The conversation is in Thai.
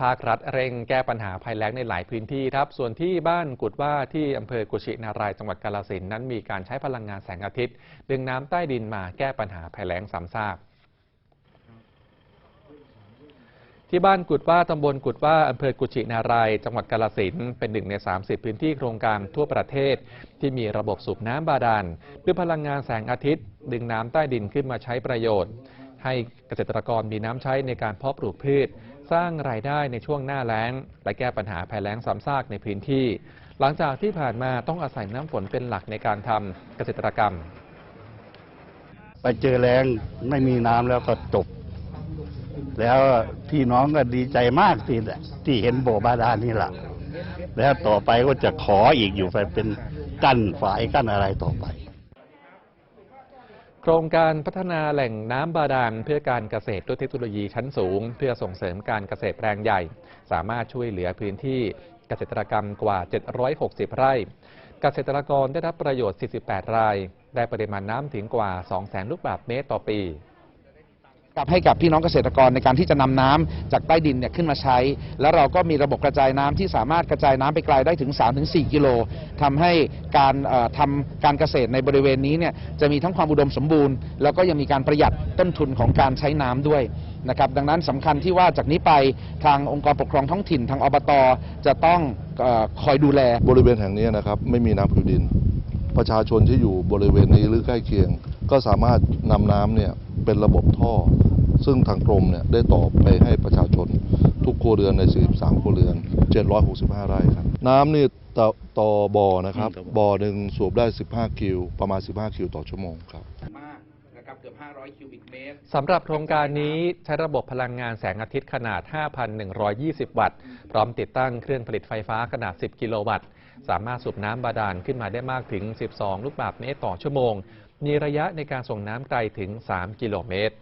ภาครัฐเร่งแก้ปัญหาภัยแล้งในหลายพื้นที่ครับ ส่วนที่บ้านกุดว่าที่อำเภอกุชินารายจังหวัดกาฬสินนั้นมีการใช้พลังงานแสงอาทิตย์ ดึงน้ำใต้ดินมาแก้ปัญหาภัยแล้งซ้ำซากที่บ้านกุดว่าตำบลกุดว่าอำเภอกุชินาราย จังหวัดกาฬสินเป็นหนึ่งใน 30 พื้นที่โครงการทั่วประเทศ ที่มีระบบสูบน้ำบาดาลด้วยพลังงานแสงอาทิตย์ ดึงน้ำใต้ดินขึ้นมาใช้ประโยชน์ ให้เกษตรกรมีน้ำใช้ในการเพาะปลูกพืช สร้างรายได้ในช่วงหน้าแล้ง และแก้ปัญหาภัยแล้งซ้ำซากในพื้นที่ หลังจากที่ผ่านมาต้องอาศัยน้ำฝนเป็นหลักในการทำเกษตรกรรม ไปเจอแรงไม่มีน้ำแล้วก็จบแล้วพี่น้องก็ดีใจมากที่ที่เห็นโบบาดาลนี่แหละแล้วต่อไปก็จะขออีกอยู่ไปเป็นกั้นฝายกั้นอะไรต่อไป โครงการพัฒนาแหล่งน้ำบาดาลเพื่อการเกษตรด้วยเทคโนโลยีชั้นสูง เพื่อส่งเสริมการเกษตรแปลงใหญ่ สามารถช่วยเหลือพื้นที่เกษตรกรรมกว่า 760 ไร่ เกษตรกรได้รับประโยชน์ 48 ราย ได้ปริมาณน้ำถึงกว่า 200,000 ลูกบาศก์เมตรต่อปี กับให้กับพี่น้องเกษตรกรในการที่จะนำน้ำจากใต้ดินเนี่ยขึ้นมาใช้ แล้วเราก็มีระบบกระจายน้ำที่สามารถกระจายน้ำไปไกลได้ถึง 3-4 กิโลทำให้การเอ่อทำการเกษตรในบริเวณนี้เนี่ยจะมีทั้งความอุดมสมบูรณ์ แล้วก็ยังมีการประหยัดต้นทุนของการใช้น้ำด้วยนะครับดังนั้นสำคัญที่ว่าจากนี้ไปทางองค์กรปกครองท้องถิ่นทางอบตจะต้องอคอยดูแลบริเวณแห่งนี้นะครับไม่มีน้ำผิวดิน ประชาชนที่อยู่บริเวณนี้หรือใกล้เคียง ก็สามารถนำน้ำเนี่ย เป็นระบบท่อ ซึ่งทางกรมเนี่ยได้ต่อไปให้ประชาชน ทุกครัวเรือนใน 43ครัวเรือน 765 ไร่ครับ น้ำนี่ต่อต่อบ่อนะครับอืมต่อบ่อบ่อหนึ่งสูบได้ 15 คิว ประมาณ 15 คิวต่อชั่วโมงครับมากนะครับเกือบ 500 คิวบิกเมตรสำหรับโครงการนี้ใช้ระบบพลังงานแสงอาทิตย์ขนาด 5,120 วัตต์ พร้อมติดตั้งเครื่องผลิตไฟฟ้าขนาด 10 กิโลวัตต์ สามารถสูบน้ำบาดาลขึ้นมาได้มากถึง 12 ลูกบาศก์เมตรต่อชั่วโมง มีระยะในการส่งน้ำไกลถึง 3 กิโลเมตร